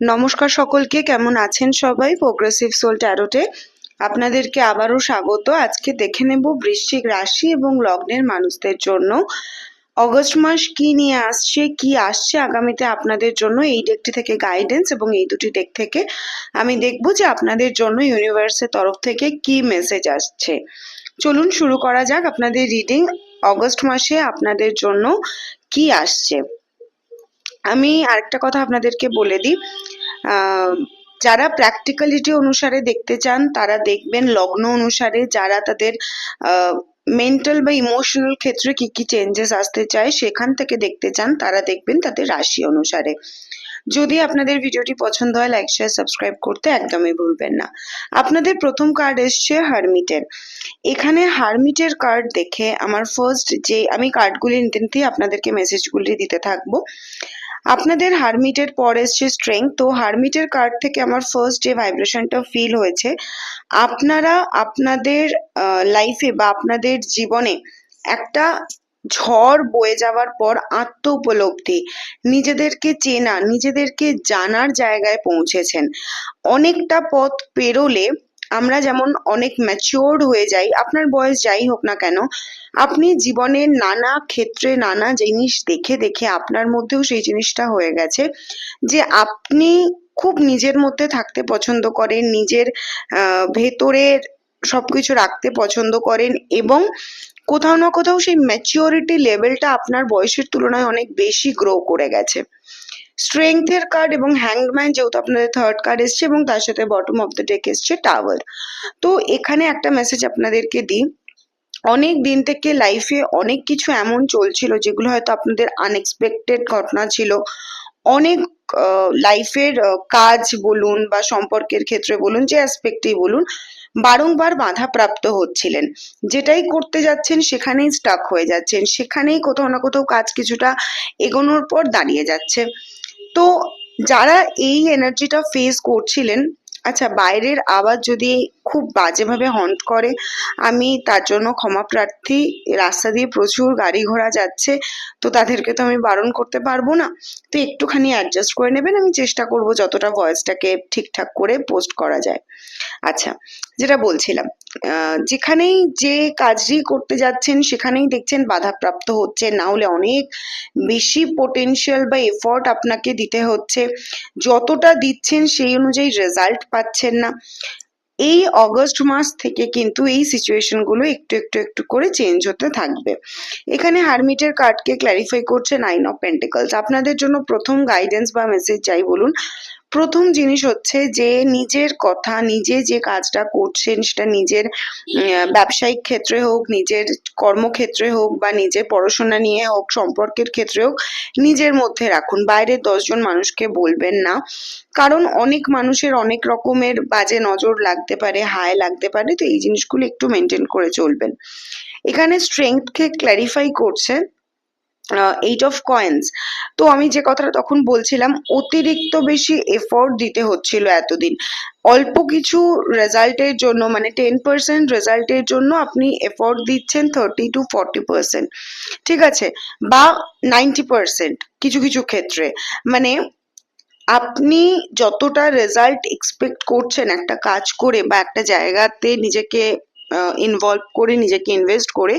নমস্কার সকলকে, কেমন আছেন সবাই? প্রোগ্রেসিভ সোল ট্যারোটে আপনাদেরকে আবারও স্বাগত। আজকে দেখে নেব বৃশ্চিক রাশি এবং লগ্নের মানুষদের জন্য। অগস্ট মাস কি নিয়ে আসছে, কি আসছে, আগামীতে আপনাদের জন্য এই ডেকটি থেকে গাইডেন্স এবং এই দুটি ডেক থেকে আমি দেখব যে আপনাদের জন্য ইউনিভার্সের তরফ থেকে কি মেসেজ আসছে। চলুন শুরু করা যাক। আপনাদের রিডিং অগস্ট মাসে আপনাদের জন্য কি আসছে। আমি আরেকটা কথা আপনাদেরকে বলে দিই। যারা প্র্যাকটিক্যালিটি অনুসারে দেখতে চান, তারা দেখবেন লগ্ন অনুসারে যারা তাদের মেন্টাল বা ইমোশনাল ক্ষেত্রে কি কি চেঞ্জেস আসতে চায়, সেখান থেকে দেখতে চান, তারা দেখবেন তাদের রাশি অনুসারে। যদি আপনাদের ভিডিওটি পছন্দ হয় লাইক শেয়ার সাবস্ক্রাইব করতে একদমই ভুলবেন না। আপনাদের প্রথম কার্ড এসছে হারমিটের এখানে হারমিটের কার্ড দেখে আমার ফার্স্ট যে, আমি কার্ডগুলি নিতে নিতেই আপনাদেরকে মেসেজগুলি দিতে থাকব। আপনাদের হারমিটের পর এসছে স্ট্রেংথ তো হারমিটের কার্ড থেকে আমার ফার্স্ট যে ভাইব্রেশনটা ফিল হয়েছে, আপনারা আপনাদের লাইফে বা আপনাদের জীবনে একটা ঝড় বয়ে যাওয়ার পর আত্ম উপলব্ধি নিজেদেরকে চেনা, নিজেদেরকে জানার জায়গায় পৌঁছেছেন। অনেকটা পথ পেরোলে আমরা যেমন অনেক ম্যাচিওর্ড হয়ে যাই, আপনার বয়স যাই হোক না কেন, আপনি জীবনের নানা ক্ষেত্রে নানা জিনিস দেখে দেখে আপনার মধ্যেও সেই জিনিসটা হয়ে গেছে যে আপনি খুব নিজের মধ্যে থাকতে পছন্দ করেন, নিজের ভেতরের সবকিছু রাখতে পছন্দ করেন এবং কোথাও না কোথাও সেই ম্যাচিওরিটি লেভেলটা আপনার বয়সের তুলনায় অনেক বেশি গ্রো করে গেছে। স্ট্রেংথের কার্ড এবং হ্যাংডম্যান যেহেতু আপনাদের থার্ড কার্ড এসছে এবং তার সাথে বটম অফ দ্য ডেক এসছে টাওয়ার তো এখানে একটা মেসেজ আপনাদেরকে দিই। অনেক দিন থেকে লাইফে অনেক কিছু এমন চলছিল যেগুলো হয়তো আপনাদের আনএক্সপেক্টেড ঘটনা ছিল। অনেক লাইফের কাজ বলুন বা সম্পর্কের ক্ষেত্রে বলুন, যে অ্যাসপেক্টেই বলুন, বারংবার বাধাপ্রাপ্ত হচ্ছিলেন। যেটাই করতে যাচ্ছেন সেখানেই স্টাক হয়ে যাচ্ছেন। সেখানেই কোথাও না কোথাও কাজ কিছুটা এগোনোর পর দাঁড়িয়ে যাচ্ছে। তো যারা এই এনার্জিটা ফেস করছিলেন আচ্ছা বাইরের আওয়াজ যদি খুব বাজেভাবে হন্ট করে, আমি তার জন্য ক্ষমা প্রার্থী, রাস্তা দিয়ে প্রচুর গাড়ি ঘোড়া যাচ্ছে, তো তাদেরকে তো আমি বারণ করতে পারব না। তো একটুখানি অ্যাডজাস্ট করে নেবেন, আমি চেষ্টা করব যতটা ভয়েসটাকে ঠিকঠাক করে পোস্ট করা যায়। আচ্ছা যেটা বলছিলাম যেখানেই যে কাজই করতে যাচ্ছেন, সেখানেই দেখছেন বাধাপ্রাপ্ত হচ্ছে। না হলে অনেক বেশি পোটেনশিয়াল বা এফর্ট আপনাকে দিতে হচ্ছে। যতটা দিচ্ছেন, সেই অনুযায়ী রেজাল্ট পাচ্ছেন না। এই অগস্ট মাস থেকে কিন্তু এই সিচুয়েশনগুলো একটু একটু একটু করে চেঞ্জ হতে থাকবে। এখানে হারমিটের কার্ডকে ক্ল্যারিফাই করছে নাইন অফ পেন্টিকলস আপনাদের জন্য প্রথম গাইডেন্স বা মেসেজ চাই বলুন। প্রথম জিনিস হচ্ছে যে নিজের কথা, নিজে যে কাজটা করছেন সেটা নিজের ব্যবসায়িক ক্ষেত্রে হোক, নিজের কর্মক্ষেত্রে হোক বা নিজের পড়াশোনা নিয়ে হোক, সম্পর্কের ক্ষেত্রে হোক, নিজের মধ্যে রাখুন। বাইরে দশজন মানুষকে বলবেন না। কারণ অনেক মানুষের অনেক রকমের বাজে নজর লাগতে পারে, হায় লাগতে পারে। তো এই জিনিসগুলো একটু মেনটেন করে চলবেন। এখানে স্ট্রেংথকে ক্ল্যারিফাই করছে। এইট অফ কয়েন্স তো আমি যে কথাটা তখন বলছিলাম, অতিরিক্ত বেশি এফোর্ট দিতে হচ্ছিল এতদিন। অল্প কিছু রেজাল্টের জন্য মানে টেন পার্সেন্ট রেজাল্টের জন্য আপনি এফোর্ট দিচ্ছেন থার্টি টু ফর্টি পার্সেন্ট ঠিক আছে? বা নাইনটি পার্সেন্ট কিছু কিছু ক্ষেত্রে। মানে আপনি যতটা রেজাল্ট এক্সপেক্ট করছেন একটা কাজ করে বা একটা জায়গাতে নিজেকে ইনভলভ করে, নিজেকে ইনভেস্ট করে,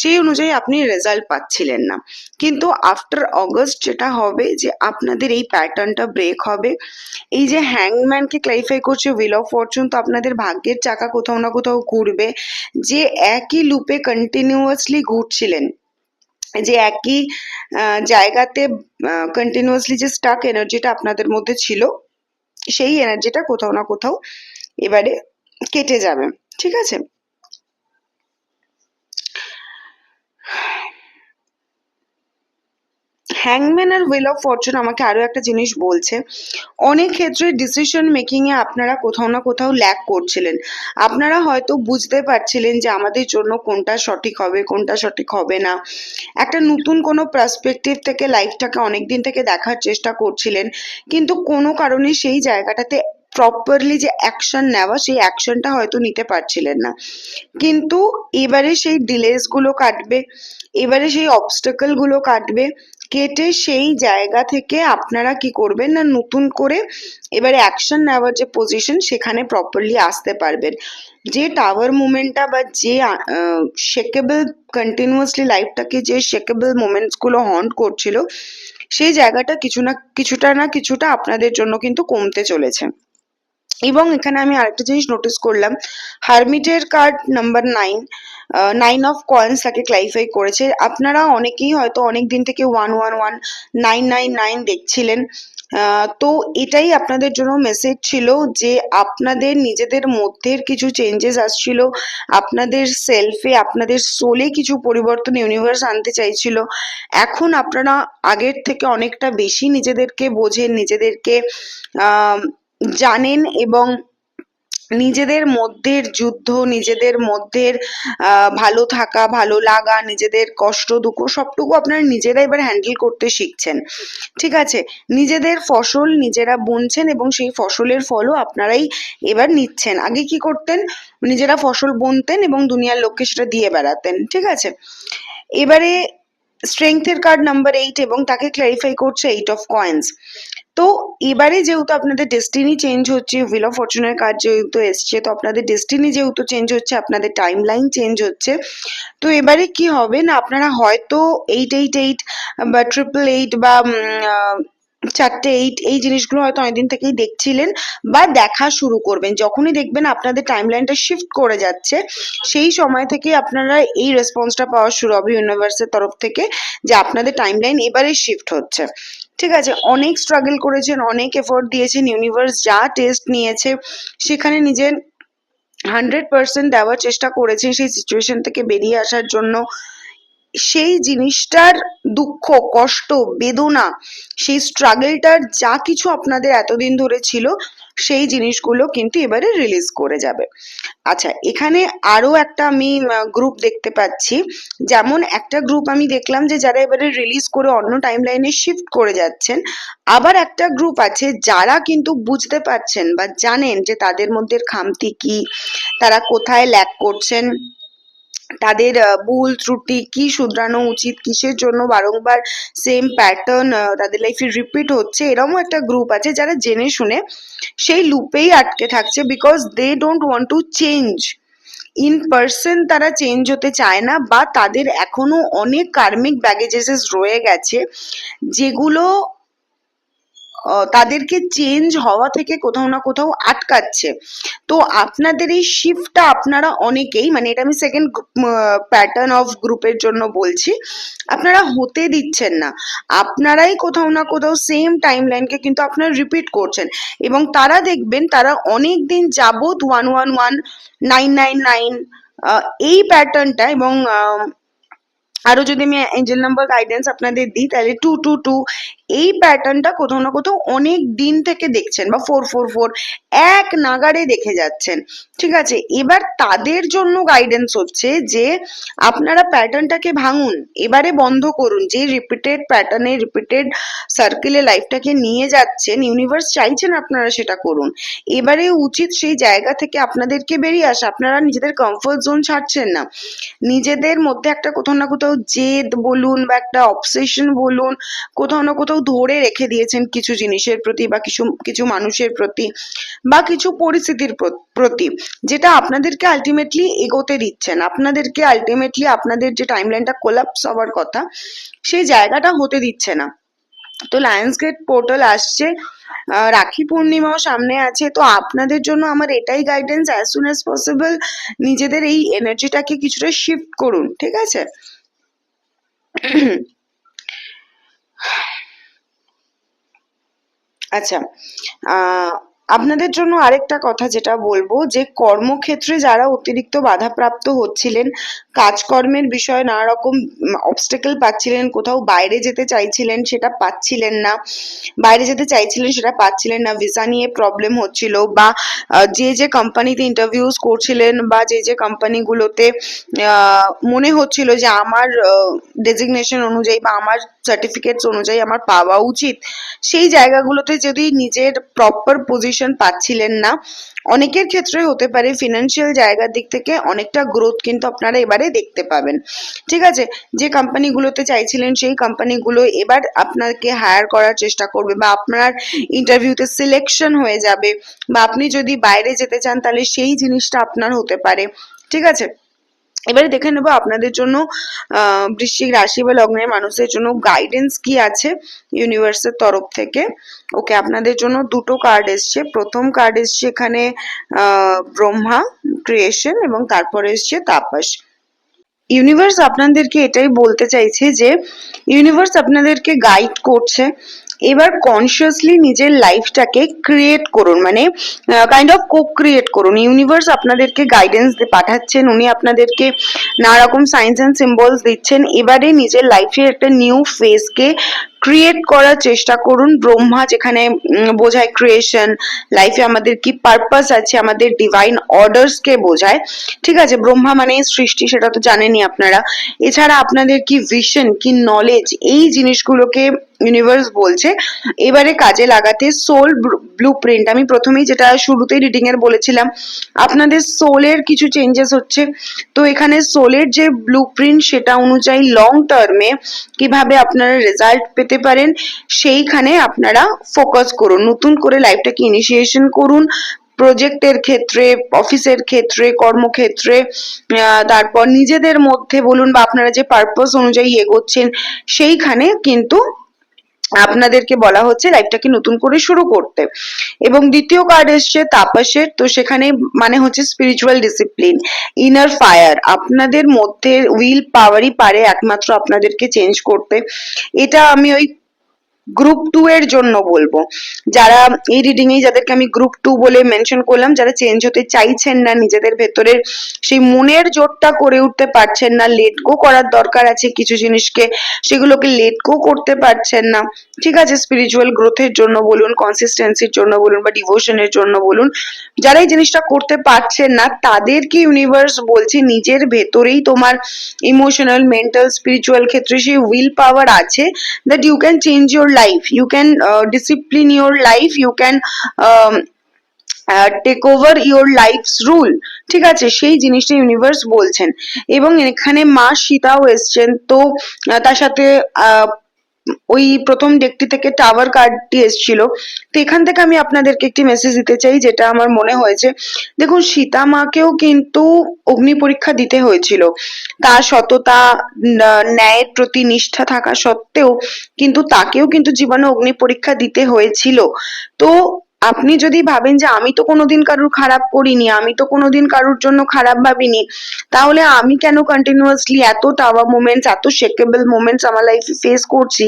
সেই অনুযায়ী আপনি রেজাল্ট পাচ্ছিলেন না। কিন্তু আফটার অগস্ট যেটা হবে যে আপনাদের এই প্যাটার্নটা ব্রেক হবে। এই যে হ্যাংম্যানকে ক্লারিফাই করছে উইল অফ ফরচুন তো আপনাদের ভাগ্যের চাকা কোথাও না কোথাও ঘুরবে। যে একই লুপে কন্টিনিউয়াসলি ঘুরছিলেন, যে একই জায়গাতে কন্টিনিউয়াসলি যে স্টাক এনার্জিটা আপনাদের মধ্যে ছিল, সেই এনার্জিটা কোথাও না কোথাও এবারে কেটে যাবে। ঠিক আছে? হ্যাংম্যান আর হুইল অফ ফরচুন আমাকে আরও একটা জিনিস বলছে। অনেক ক্ষেত্রে ডিসিশন মেকিংয়ে আপনারা কোথাও না কোথাও ল্যাক করছিলেন। আপনারা হয়তো বুঝতে পারছিলেন যে আমাদের জন্য কোনটা সঠিক হবে, কোনটা সঠিক হবে না। একটা নতুন কোনো পার্সপেক্টিভ থেকে লাইফটাকে অনেক দিন থেকে দেখার চেষ্টা করছিলেন। কিন্তু কোনো কারণে সেই জায়গাটাতে প্রপারলি যে অ্যাকশন নেওয়া, সেই অ্যাকশনটা হয়তো নিতে পারছিলেন না। কিন্তু এবারে সেই ডিলেসগুলো কাটবে, এবারে সেই অবস্টাকলগুলো কাটবে কেটে সেই জায়গা থেকে আপনারা কি করবেন না নতুন করে এবারে অ্যাকশন নেওয়ার যে পজিশন সেখানে প্রপারলি আসতে পারবেন। যে টাওয়ার মুভমেন্টটা বা যে শেকেবল কন্টিনিউয়াসলি লাইফটাকে যে শেকেবল মোমেন্টসগুলো হন্ট করছিল, সেই জায়গাটা কিছু না, কিছুটা না কিছুটা আপনাদের জন্য কিন্তু কমতে চলেছে। এবং এখানে আমি আরেকটা জিনিস নোটিস করলাম, হারমিটের card number nine nine of coins তাকে ক্লারিফাই করেছে। আপনারা অনেকেই হয়তো অনেক দিন থেকে one one one nine nine nine দেখছিলেন। তো এটাই আপনাদের জন্য মেসেজ ছিল যে আপনাদের নিজেদের মধ্যে কিছু চেঞ্জেস আসছিল, আপনাদের সেলফে আপনাদের সোলে কিছু পরিবর্তন ইউনিভার্স আনতে চাইছিল। এখন আপনারা আগের থেকে অনেকটা বেশি নিজেদেরকে বোঝেন, নিজেদেরকে জানেন এবং নিজেদের মধ্যের যুদ্ধ, নিজেদের মধ্যের ভালো থাকা, ভালো লাগা, নিজেদের কষ্ট, দুঃখ সবটুকু আপনারা নিজেরা এবার হ্যান্ডেল করতে শিখছেন। ঠিক আছে? নিজেদের ফসল নিজেরা বুনছেন এবং সেই ফসলের ফলও আপনারাই এবার নিচ্ছেন। আগে কি করতেন? নিজেরা ফসল বুনতেন এবং দুনিয়ার লোককে সেটা দিয়ে বেড়াতেন। ঠিক আছে? এবারে স্ট্রেংথের কার্ড নাম্বার এইট এবং তাকে ক্ল্যারিফাই করছে এইট অফ কয়েন্স তো এবারে যেহেতু আপনাদের ডেস্টিনি চেঞ্জ হচ্ছে হুইল অফ ফরচুনের কার্ড যেহেতু এসছে, তো আপনাদের ডেস্টিনি যেহেতু চেঞ্জ হচ্ছে, আপনাদের টাইম লাইন চেঞ্জ হচ্ছে, তো এবারে কি হবে না, আপনারা হয়তো এইট এইট এইট বা ট্রিপল এইট বা চারটে এইট এই জিনিসগুলো হয়তো অনেকদিন থেকেই দেখছিলেন বা দেখা শুরু করবেন। যখনই দেখবেন আপনাদের টাইম লাইনটা শিফট করে যাচ্ছে, সেই সময় থেকে আপনারা এই রেসপন্সটা পাওয়া শুরু হবে ইউনিভার্সের তরফ থেকে যে আপনাদের টাইম লাইন এবারে শিফট হচ্ছে। ঠিক আছে, অনেক স্ট্রাগল করেছেন, অনেক এফোর্ট দিয়েছেন ইউনিভার্স যা টেস্ট নিয়েছে, সেখানে নিজের হান্ড্রেড পার্সেন্ট দেওয়ার চেষ্টা করেছেন সেই সিচুয়েশন থেকে বেরিয়ে আসার জন্য। সেই জিনিসটার দুঃখ, কষ্ট, বেদনা, সেই স্ট্রাগলটার যা কিছু আপনাদের এতদিন ধরে ছিল, সেই জিনিসগুলো কিন্তু এবারে রিলিজ করে যাবে। আচ্ছা এখানে আরও একটা আমি গ্রুপ দেখতে পাচ্ছি। যেমন একটা গ্রুপ আমি দেখলাম যে যারা এবারে রিলিজ করে অন্য টাইম লাইনে শিফট করে যাচ্ছেন, আবার একটা গ্রুপ আছে যারা কিন্তু বুঝতে পারছেন বা জানেন যে তাদের মধ্যে খামতি কি, তারা কোথায় ল্যাক করছেন তাদের ভুল ত্রুটি কি শুধরানো উচিত? কিসের জন্য বারংবার সেম প্যাটার্ন তাদের লাইফে রিপিট হচ্ছে? এরকমও একটা গ্রুপ আছে যারা জেনে শুনে সেই লুপেই আটকে থাকছে because they don't want to change in person তারা চেঞ্জ হতে চায় না বা তাদের এখনও অনেক কার্মিক ব্যাগেজেস রয়ে গেছে যেগুলো তাদেরকে চেঞ্জ হওয়া থেকে কোথাও না কোথাও আটকাচ্ছে। তো আপনাদের এই শিফটটা আপনারা অনেকেই মানে এটা আমি সেকেন্ড প্যাটার্ন অফ গ্রুপের জন্য বলছি আপনারা হতে দিচ্ছেন না। আপনারাই কোথাও না কোথাও সেম টাইম লাইনকে কিন্তু আপনারা রিপিট করছেন। এবং তারা দেখবেন তারা অনেক দিন যাবৎ one one one nine nine nine এই প্যাটার্নটা এবং আহ, আরও যদি আমি এঞ্জেল নাম্বার গাইডেন্স আপনাদের দিই তাহলে টু টু টু এই প্যাটার্নটা কোথাও না কোথাও অনেক দিন থেকে দেখছেন বা ফোর ফোর ফোর এক নাগাড়ে দেখে যাচ্ছেন। ঠিক আছে? এবার তাদের জন্য গাইডেন্স হচ্ছে যে আপনারা প্যাটার্নটাকে ভাঙুন, এবারে বন্ধ করুন। যে রিপিটেড প্যাটার্নে রিপিটেড সার্কেলে লাইফটাকে নিয়ে যাচ্ছেন ইউনিভার্স চাইছেন আপনারা সেটা করুন। এবারে উচিত সেই জায়গা থেকে আপনাদেরকে বেরিয়ে আসা। আপনারা নিজেদের কমফোর্ট জোন ছাড়ছেন না। নিজেদের মধ্যে একটা কোথাও না কোথাও জেদ বলুন বা একটা অবসেশন বলুন, কোথাও না কোথাও ধরে রেখে দিয়েছেন কিছু জিনিসের প্রতি বা কিছু কিছু মানুষের প্রতি বা কিছু পরিস্থিতির প্রতি, যেটা আপনাদেরকে আলটিমেটলি এগোতে দিচ্ছেন আপনাদেরকে আলটিমেটলি আপনাদের যে টাইমলাইনটা কোলাপস হওয়ার কথা, সেই জায়গাটা হতে দিচ্ছে না। তো লায়ন্স গেট পোর্টাল আসছে রাখি পূর্ণিমাও সামনে আছে। তো আপনাদের জন্য আমার এটাই guidance as soon as possible নিজেদের এই এনার্জিটাকে কিছুটা শিফট করুন, ঠিক আছে? আচ্ছা আপনাদের জন্য আরেকটা কথা যেটা বলব, যে কর্মক্ষেত্রে যারা অতিরিক্ত বাধাপ্রাপ্ত হচ্ছিলেন, কাজকর্মের বিষয়ে নানা রকম অবস্টেকেল পাচ্ছিলেন, কোথাও বাইরে যেতে চাইছিলেন সেটা পাচ্ছিলেন না, বাইরে যেতে চাইছিলেন সেটা পাচ্ছিলেন না ভিসা নিয়ে প্রবলেম হচ্ছিল বা যে যে কোম্পানিতে ইন্টারভিউস করছিলেন বা যে যে কোম্পানিগুলোতে মনে হচ্ছিল যে আমার ডেজিগনেশন অনুযায়ী বা আমার সার্টিফিকেটস অনুযায়ী আমার পাওয়া উচিত, সেই জায়গাগুলোতে যদি নিজের প্রপার পজিশন রেকগনিশন পাচ্ছিলেন না। অনেকের ক্ষেত্রে হতে পারে ফিনান্সিয়াল জায়গার দিক থেকে অনেকটা গ্রোথ কিন্তু আপনারা এবারে দেখতে পাবেন। ঠিক আছে? যে কোম্পানিগুলোতে চাইছিলেন সেই কোম্পানিগুলো এবার আপনাকে হায়ার করার চেষ্টা করবে বা আপনার ইন্টারভিউতে সিলেকশন হয়ে যাবে বা আপনি যদি বাইরে যেতে চান তাহলে সেই জিনিসটা আপনার হতে পারে। ঠিক আছে? এবারে দেখে নেব আপনাদের জন্য বৃশ্চিক রাশি বা লগ্নের মানুষের জন্য গাইডেন্স কি আছে ইউনিভার্সের তরফ থেকে। ওকে, আপনাদের জন্য দুটো কার্ড এসছে। প্রথম কার্ড এসছে এখানে ব্রহ্মা ক্রিয়েশন এবং তারপরে এসছে তাপস। ইউনিভার্স আপনাদেরকে এটাই বলতে চাইছে যে ইউনিভার্স আপনাদেরকে গাইড করছে। এবার কনসিয়াসলি নিজের লাইফটাকে ক্রিয়েট করুন মানে কাইন্ড অফ কো ক্রিয়েট করুন। ইউনিভার্স আপনাদেরকে গাইডেন্স পাঠাচ্ছেন, উনি আপনাদেরকে নানা রকম সাইন্স অ্যান্ড সিম্বলস দিচ্ছেন। এবারে নিজের লাইফে একটা নিউ ফেজকে ক্রিয়েট করার চেষ্টা করুন। ব্রহ্মা যেখানে বোঝায় ক্রিয়েশন লাইফে আমাদের কি পারপাস আছে, আমাদের ডিভাইন অর্ডার্সকে বোঝায়। ঠিক আছে, ব্রহ্মা মানে সৃষ্টি, সেটা তো জানেনই আপনারা। এছাড়া আপনাদের কি ভিশন কি নলেজ এই জিনিসগুলোকে ইউনিভার্স বলছে। এবারে কাজে লাগাতে সোল ব্লু প্রিন্ট আমি প্রথমেই যেটা শুরুতেই রিডিং এর বলেছিলাম, আপনাদের সোলের কিছু চেঞ্জেস হচ্ছে। তো এখানে সোলের যে ব্লু প্রিন্ট সেটা অনুযায়ী লং টার্মে কীভাবে আপনারা রেজাল্ট পেতে পারেন, সেইখানে আপনারা ফোকাস করুন। নতুন করে লাইফটাকে ইনিশিয়েশন করুন। প্রজেক্টের ক্ষেত্রে অফিসের ক্ষেত্রে, কর্মক্ষেত্রে তারপর নিজেদের মধ্যে বলুন বা আপনারা যে পারপাস অনুযায়ী এগোচ্ছেন, সেইখানে কিন্তু আপনাদেরকে বলা হচ্ছে লাইফটাকে নতুন করে শুরু করতে। এবং দ্বিতীয় কার্ড এসছে তাপাসের, তো সেখানে মানে হচ্ছে স্পিরিচুয়াল ডিসিপ্লিন ইনার ফায়ার আপনাদের মধ্যে উইল পাওয়ারই পারে একমাত্র আপনাদেরকে চেঞ্জ করতে। এটা আমি ওই গ্রুপ টু এর জন্য বলব। যারা এই রিডিং এ যাদেরকে আমি গ্রুপ টু বলে মেনশন করলাম, যারা চেঞ্জ হতে চাইছেন না নিজেদের ভেতরের সেই মনের জোরটা করে উঠতে পারছেন না লেট গো করার দরকার আছে কিছু জিনিসকে, সেগুলোকে লেট গো করতে পারছেন না। ঠিক আছে স্পিরিচুয়াল গ্রোথের জন্য বলুন কনসিস্টেন্সির জন্য বলুন বা ডিভোশনের জন্য বলুন, যারা এই জিনিসটা করতে পারছেন না, তাদেরকে ইউনিভার্স বলছে নিজের ভেতরেই তোমার ইমোশনাল মেন্টাল স্পিরিচুয়াল ক্ষেত্রে সেই উইল পাওয়ার আছে that you can change your life you can discipline your life you can take over your life's rule ঠিক আছে? সেই জিনিসটা ইউনিভার্স বলছেন। এবং এখানে মা সীতাও এসছেন। তো আহ, তার সাথে আহ, ওই প্রথম ডেকটি থেকে টাওয়ার কার্ডটি এসেছিল। তো এখান থেকে আমি আপনাদেরকে একটি মেসেজ দিতে চাই, যেটা আমার মনে হয়েছে। দেখুন, সীতা মাকেও কিন্তু অগ্নি পরীক্ষা দিতে হয়েছিল। তার সততা ন্যায়ের প্রতি নিষ্ঠা থাকা সত্ত্বেও কিন্তু তাকেও কিন্তু জীবনে অগ্নি পরীক্ষা দিতে হয়েছিল। তো আপনি যদি ভাবেন যে আমি তো কোনোদিন কারুর খারাপ করিনি, আমি তো কোনোদিন কারুর জন্য খারাপ ভাবিনি, তাহলে আমি কেন কন্টিনিউয়াসলি এত টাওয়া মোমেন্টস এত শেকেবল মোমেন্টস আমার লাইফে ফেস করছি?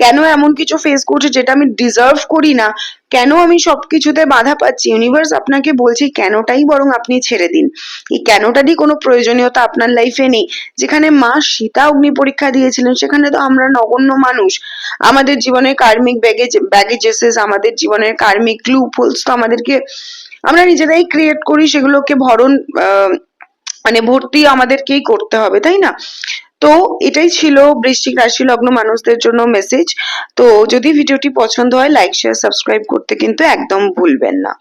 কেন এমন কিছু ফেস করছি যেটা আমি ডিজার্ভ করি না? কেন আমি সবকিছুতে বাধা পাচ্ছি? ইউনিভার্স আপনাকে বলছি কেনটাই বরং আপনি ছেড়ে দিন। এই কেনটারই কোনো প্রয়োজনীয়তা আপনার লাইফে নেই। যেখানে মা সীতা অগ্নি পরীক্ষা দিয়েছিলেন, সেখানে তো আমরা নগণ্য মানুষ। আমাদের জীবনের কার্মিক ব্যাগেজ ব্যাগেজেসেস আমাদের জীবনের কার্মিক লুপহোলস তো আমাদেরকে, আমরা নিজেরাই ক্রিয়েট করি, সেগুলোকে ভরণ মানে ভর্তি আমাদেরকেই করতে হবে, তাই না? তো এটাই ছিল বৃশ্চিক রাশি লগ্ন মানুষদের জন্য মেসেজ তো যদি ভিডিওটি পছন্দ হয় লাইক শেয়ার সাবস্ক্রাইব করতে কিন্তু একদম ভুলবেন না।